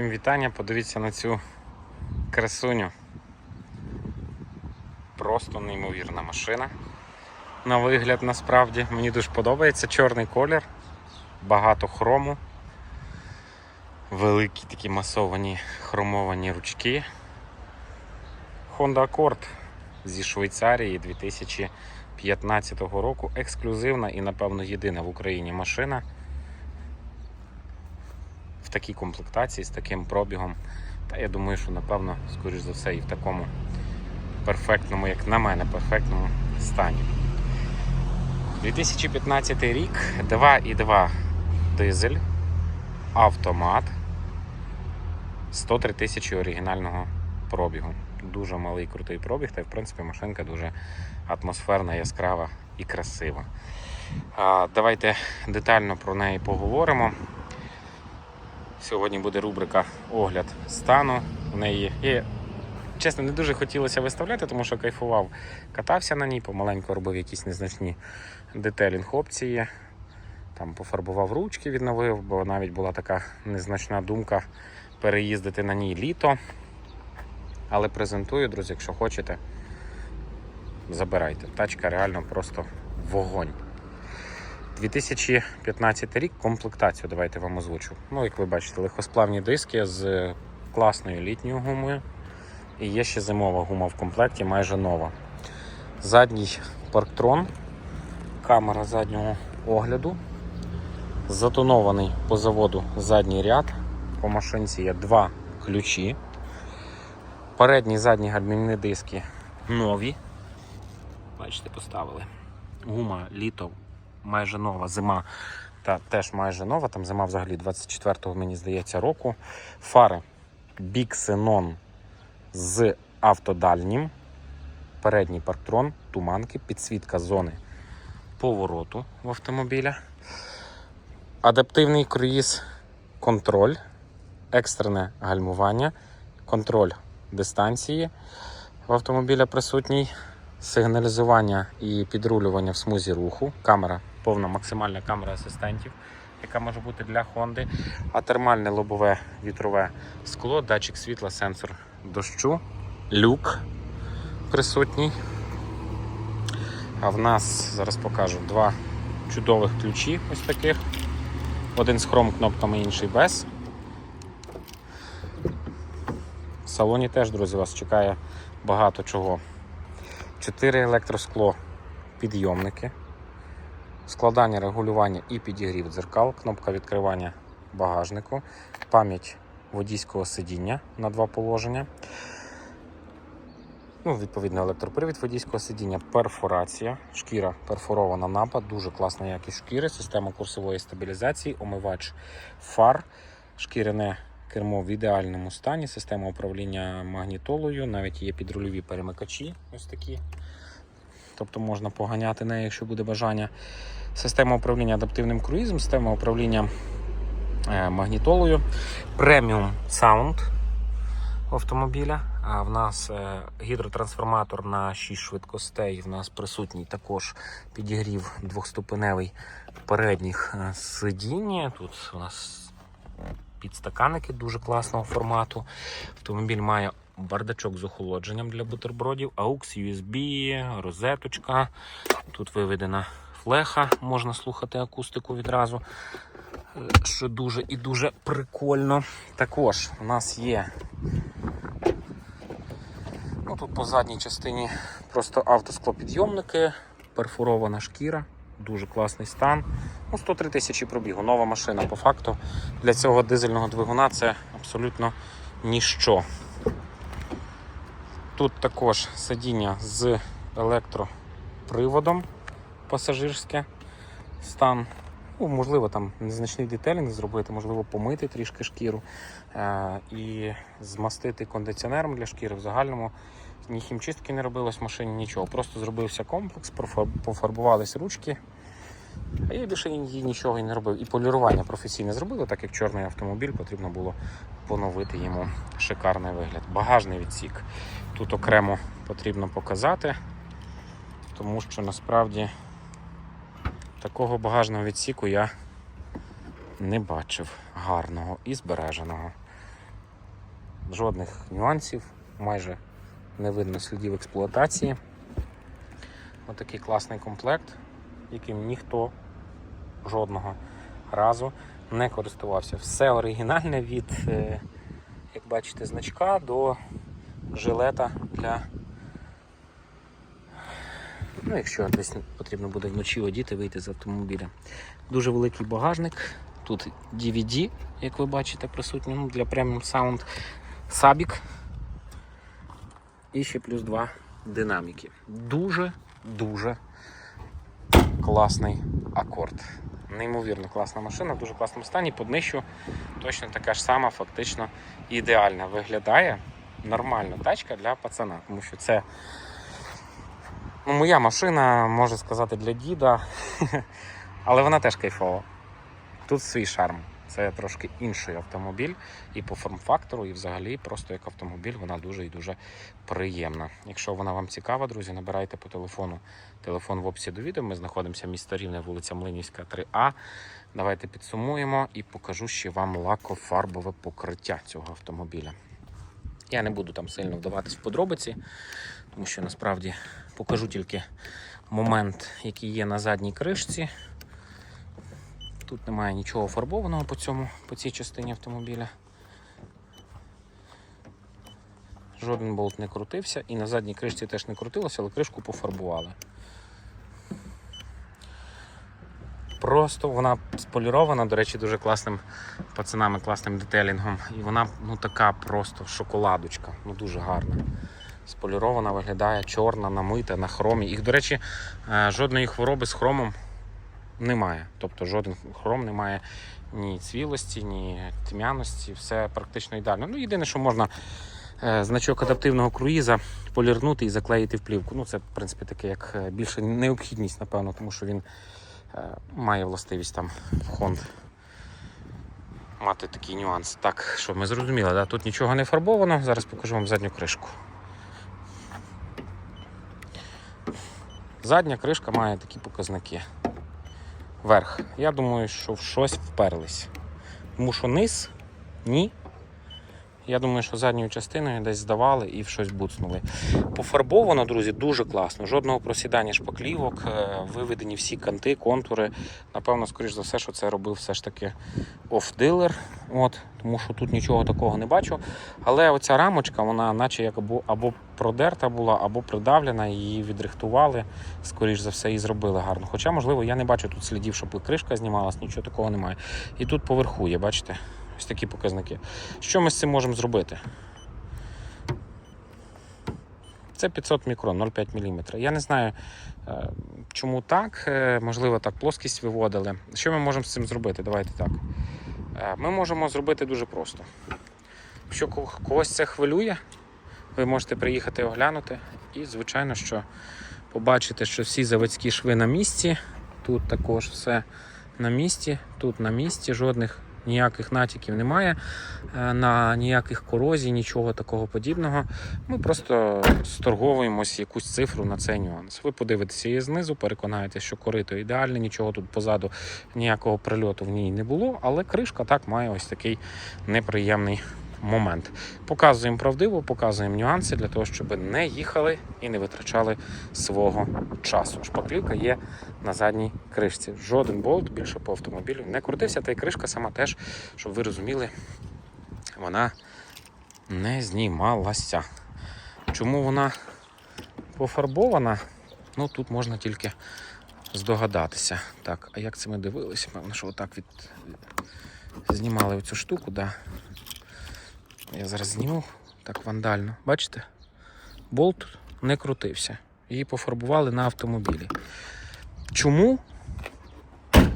Всім вітання, подивіться на цю красуню. Просто неймовірна машина. На вигляд насправді. Мені дуже подобається чорний колір, багато хрому, великі такі масовані хромовані ручки. Honda Accord зі Швейцарії 2015 року. Ексклюзивна і, напевно, єдина в Україні машина такій комплектації, з таким пробігом. Та я думаю, що напевно, скоріш за все, і в такому перфектному, як на мене, перфектному стані. 2015 рік, 2,2 дизель, автомат, 103 тисячі оригінального пробігу. Дуже малий крутий пробіг, та в принципі машинка дуже атмосферна, яскрава і красива. А, Давайте детально про неї поговоримо. Сьогодні буде рубрика Огляд стану. В неї є. Чесно, не дуже хотілося виставляти, тому що кайфував, катався на ній, помаленьку робив якісь незначні детелінг опції. Там пофарбував ручки, відновив, бо навіть була така незначна думка переїздити на ній літо. Але презентую, друзі, якщо хочете, забирайте. Тачка реально просто вогонь. 2015 рік комплектацію давайте вам озвучу. Ну, як ви бачите, легкосплавні диски з класною літньою гумою. І є ще зимова гума в комплекті, майже нова. Задній парктрон, камера заднього огляду. Затонований по заводу задній ряд. По машинці є два ключі. Передні задні гальмівні диски нові. Бачите, поставили. Гума літо майже нова, зима та теж майже нова. Там зима взагалі 24-го, мені здається, року. Фари Xenon з автодальнім. Передній парктрон, туманки, підсвітка зони повороту в автомобіля. Адаптивний круїз контроль, екстрене гальмування, контроль дистанції в автомобіля присутній, сигналізування і підрулювання в смузі руху, камера, повна максимальна камера асистентів, яка може бути для Honda, а термальне лобове вітрове скло, датчик світла, сенсор дощу, люк присутній. А в нас зараз покажу два чудових ключі, ось таких. Один з хром кнопками, інший без. В салоні теж, друзі, вас чекає багато чого. 4 електроскло підйомники, складання, регулювання і підігрів дзеркал, кнопка відкривання багажнику, пам'ять водійського сидіння на два положення. Ну, Відповідно, електропривід водійського сидіння, перфорація, шкіра перфорована напад, дуже класна якість шкіри, система курсової стабілізації, омивач фар, шкіряне кермо в ідеальному стані, система управління магнітолою, навіть є підрульові перемикачі, ось такі. Тобто можна поганяти нею, якщо буде бажання. Система управління адаптивним круїзом, система управління е, магнітолою, преміум саунд автомобіля. А в нас е, гідротрансформатор на 6 швидкостей. В нас присутній також підігрів двохступеневий передніх е, сидіння. Тут у нас підстаканники дуже класного формату. Автомобіль має бардачок з охолодженням для бутербродів, AUX, USB, розеточка. Тут виведена флеха, можна слухати акустику відразу, е, що дуже і дуже прикольно. Також у нас є ну, тут по задній частині просто автосклопідйомники, перфорована шкіра, дуже класний стан. Ну, 103 тисячі пробігу, нова машина по факту. Для цього дизельного двигуна це абсолютно ніщо. Тут також сидіння з електроприводом пасажирське стан. Ну, можливо, там незначний детелінг зробити, можливо, помити трішки шкіру е- і змастити кондиціонером для шкіри в загальному. Ні хімчистки не робилось в машині, нічого. Просто зробився комплекс, пофарбувались ручки. А я більше їй нічого і не робив. І полірування професійне зробили, так як чорний автомобіль, потрібно було поновити йому шикарний вигляд. Багажний відсік тут окремо потрібно показати, тому що насправді такого багажного відсіку я не бачив гарного і збереженого. жодних нюансів, майже не видно слідів експлуатації. Отакий класний комплект, яким ніхто жодного разу не користувався. Все оригінальне від, е, як бачите, значка до жилета для. Ну, якщо десь потрібно буде вночі одіти, вийти з автомобіля. Дуже великий багажник. Тут DVD, як ви бачите, присутній ну, для преміум саунд. Сабік. І ще плюс два динаміки. Дуже-дуже класний акорд. Неймовірно класна машина, в дуже класному стані. По днищу точно така ж сама, фактично ідеальна виглядає. Нормальна тачка для пацана, тому що це ну, моя машина, можу сказати, для діда, але вона теж кайфова. Тут свій шарм. Це трошки інший автомобіль і по форм-фактору, і взагалі просто як автомобіль вона дуже і дуже приємна. Якщо вона вам цікава, друзі, набирайте по телефону. Телефон в описі до відео. Ми знаходимося в місто Рівне, вулиця Млинівська, 3А. Давайте підсумуємо і покажу ще вам лакофарбове покриття цього автомобіля. Я не буду там сильно вдаватись в подробиці, тому що насправді покажу тільки момент, який є на задній кришці. Тут немає нічого фарбованого по цьому, по цій частині автомобіля. Жоден болт не крутився і на задній кришці теж не крутилося, але кришку пофарбували. Просто вона сполірована, до речі, дуже класним пацанами, класним детелінгом. І вона ну така просто шоколадочка, ну дуже гарна. Сполірована виглядає чорна, намита на хромі. І, до речі, е, жодної хвороби з хромом немає. Тобто жоден хром немає ні цвілості, ні тьмяності, все практично ідеально. Ну, єдине, що можна е, значок адаптивного круїза полірнути і заклеїти в плівку. Ну, це, в принципі, таке як е, більше необхідність, напевно, тому що він має властивість там Honda мати такий нюанс. Так, що ми зрозуміли, да? тут нічого не фарбовано. Зараз покажу вам задню кришку. Задня кришка має такі показники. Верх. Я думаю, що в щось вперлись. Тому що низ ні. Я думаю, що задньою частиною десь здавали і в щось буцнули. Пофарбовано, друзі, дуже класно. Жодного просідання шпаклівок, е, виведені всі канти, контури. Напевно, скоріш за все, що це робив все ж таки оф-дилер. От, тому що тут нічого такого не бачу. Але оця рамочка, вона наче як або, або продерта була, або придавлена, її відрихтували, скоріш за все, і зробили гарно. Хоча, можливо, я не бачу тут слідів, щоб кришка знімалась, нічого такого немає. І тут поверху є, бачите? Ось такі показники. Що ми з цим можемо зробити? Це 500 мікрон, 0,5 мм. Я не знаю, е, чому так. Е, Можливо, так плоскість виводили. Що ми можемо з цим зробити? Давайте так. Е, Ми можемо зробити дуже просто. Якщо когось це хвилює, ви можете приїхати оглянути і, звичайно, що побачите, що всі заводські шви на місці. Тут також все на місці, тут на місці, жодних ніяких натяків немає е, на ніяких корозій, нічого такого подібного. Ми просто сторговуємось якусь цифру на цей нюанс. Ви подивитеся її знизу, переконаєтеся, що корито ідеальне, нічого тут позаду ніякого прильоту в ній не було, але кришка так має ось такий неприємний момент. Показуємо правдиво, показуємо нюанси для того, щоб не їхали і не витрачали свого часу. Шпаклівка є на задній кришці. Жоден болт більше по автомобілю не крутився, та й кришка сама теж, щоб ви розуміли, вона не знімалася. Чому вона пофарбована? Ну тут можна тільки здогадатися. Так, а як це ми дивилися? Певно, що отак від... знімали оцю штуку, да. Я зараз зніму так вандально. Бачите? Болт не крутився. Її пофарбували на автомобілі. Чому?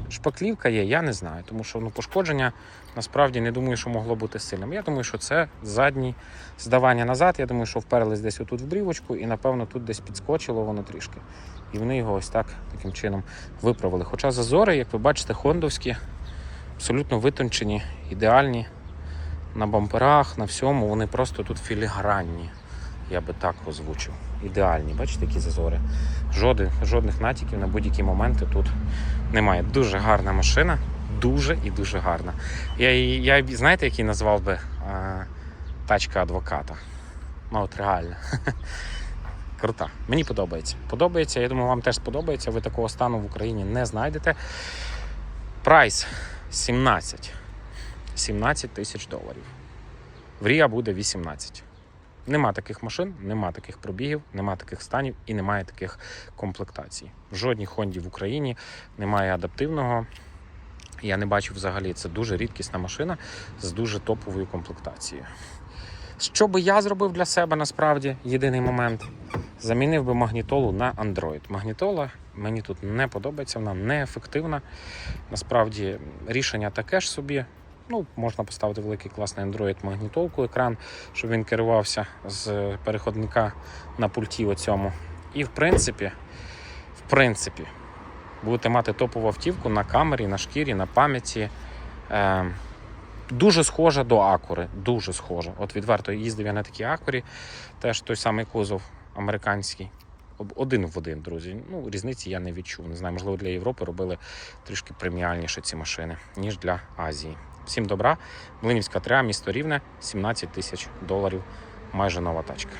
Шпаклівка є, я не знаю, тому що ну, пошкодження насправді не думаю, що могло бути сильним. Я думаю, що це задній здавання назад. Я думаю, що вперлись десь отут в брівочку, і напевно тут десь підскочило воно трішки. І вони його ось так таким чином виправили. Хоча зазори, як ви бачите, хондовські, абсолютно витончені, ідеальні. На бамперах, на всьому, вони просто тут філігранні. Я би так озвучив. Ідеальні, бачите, які зазори. Жодних, жодних натяків на будь-які моменти тут немає. Дуже гарна машина, дуже і дуже гарна. Я, я знаєте, який назвав би? А, тачка адвоката. Ну от реально. Крута. Мені подобається. Подобається, я думаю, вам теж сподобається. Ви такого стану в Україні не знайдете. Прайс 17. 17 тисяч доларів. В Ріа буде 18. Нема таких машин, нема таких пробігів, нема таких станів і немає таких комплектацій. В жодній Хонді в Україні немає адаптивного. Я не бачу взагалі. Це дуже рідкісна машина з дуже топовою комплектацією. Що би я зробив для себе насправді єдиний момент? Замінив би магнітолу на Android. Магнітола мені тут не подобається, вона неефективна. Насправді рішення таке ж собі. Ну, можна поставити великий класний Android магнітолку, екран, щоб він керувався з переходника на пульті оцьому. І в принципі, в принципі, будете мати топову автівку на камері, на шкірі, на пам'яті. Е, дуже схожа до Акури. Дуже схожа. От відверто їздив я на такій Акурі, теж той самий кузов американський. Один в один, друзі. Ну, різниці я не відчув. Не знаю, можливо, для Європи робили трішки преміальніше ці машини, ніж для Азії. Всім добра. Млинівська 3, місто Рівне, 17 тисяч доларів. Майже нова тачка.